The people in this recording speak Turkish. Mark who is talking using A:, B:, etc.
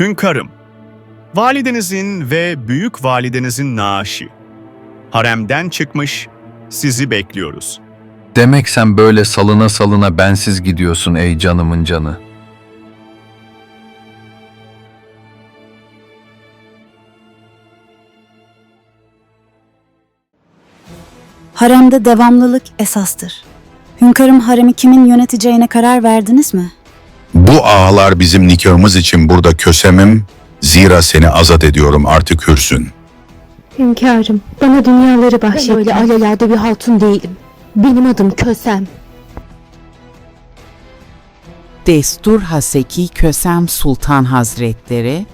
A: Hünkârım, validenizin ve büyük validenizin naaşı. Haremden çıkmış, sizi bekliyoruz.
B: Demek sen böyle salına salına bensiz gidiyorsun ey canımın canı.
C: Haremde devamlılık esastır. Hünkârım haremi kimin yöneteceğine karar verdiniz mi?
D: Bu ağalar bizim nikahımız için burada kösemim, zira seni azat ediyorum artık hürsün.
E: Hünkârım, bana dünyaları
F: Ben
E: bahşetti.
F: öyle alelade bir hatun değilim. Benim adım Kösem.
G: Destur Haseki Kösem Sultan Hazretleri